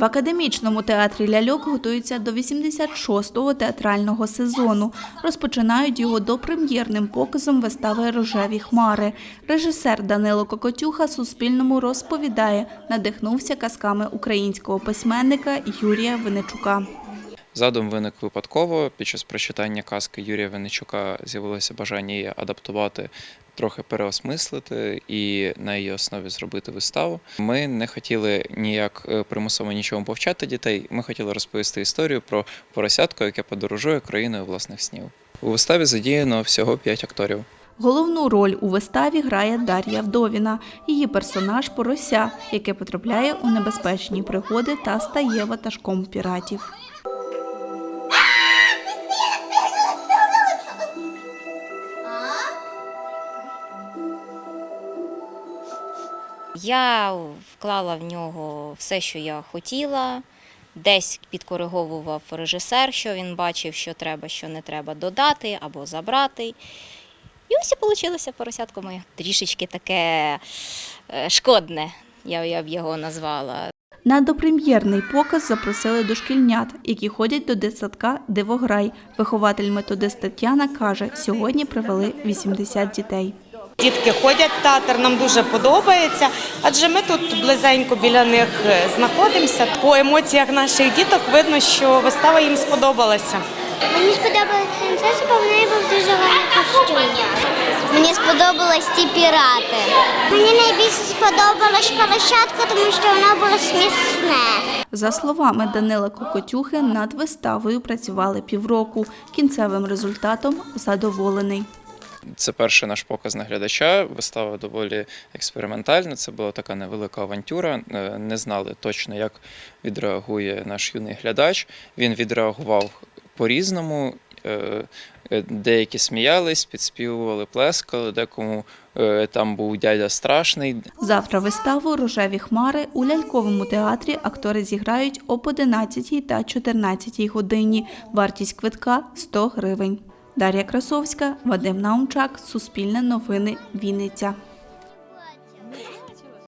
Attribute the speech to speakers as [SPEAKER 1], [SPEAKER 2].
[SPEAKER 1] В академічному театрі ляльок готуються до 86-го театрального сезону. Розпочинають його допрем'єрним показом вистави Рожеві хмари. Режисер Данило Кокотюха Суспільному розповідає, надихнувся казками українського письменника Юрія Винничука.
[SPEAKER 2] Задум виник випадково. Під час прочитання казки Юрія Винничука з'явилося бажання її адаптувати, трохи переосмислити і на її основі зробити виставу. Ми не хотіли ніяк е, примусово нічого повчати дітей. Ми хотіли розповісти історію про поросятку, яке подорожує країною власних снів. У виставі задіяно всього п'ять акторів.
[SPEAKER 1] Головну роль у виставі грає Дар'я Вдовіна. Її персонаж порося, яке потрапляє у небезпечні пригоди та стає ватажком піратів.
[SPEAKER 3] Я вклала в нього все, що я хотіла. Десь підкориговував режисер, що він бачив, що треба, що не треба додати або забрати. І ось і вийшло поросятко моє. Трішечки таке е, шкодне, я, я б його назвала.
[SPEAKER 1] На допрем'єрний показ запросили дошкільнят, які ходять до дитсадка Дивограй. Вихователь методист Тетяна каже, сьогодні привели 80 дітей.
[SPEAKER 4] Дітки ходять в театр, нам дуже подобається, адже ми тут близенько біля них е, знаходимося. По емоціях наших діток видно, що вистава їм сподобалася.
[SPEAKER 5] Мені сподобалась принцеса, бо в неї був дуже гарний костюм. Мені сподобались ті пірати. Мені найбільше сподобалась поросятка, тому що воно було смісне.
[SPEAKER 1] За словами Данила Кокотюхи, над виставою працювали півроку. Кінцевим результатом задоволений.
[SPEAKER 2] Це перший наш показ на глядача. Вистава доволі експериментальна. Це була така невелика авантюра. Е, Не знали точно, як відреагує наш юний глядач. Він відреагував по-різному. Е, е, Деякі сміялись, підспівували, плескали, декому там був дядя страшний.
[SPEAKER 1] Завтра виставу Рожеві хмари у ляльковому театрі актори зіграють об 11 та 14 годині. Вартість квитка 100 гривень. Дар'я Красовська, Вадим Наумчак, Суспільне новини, Вінниця.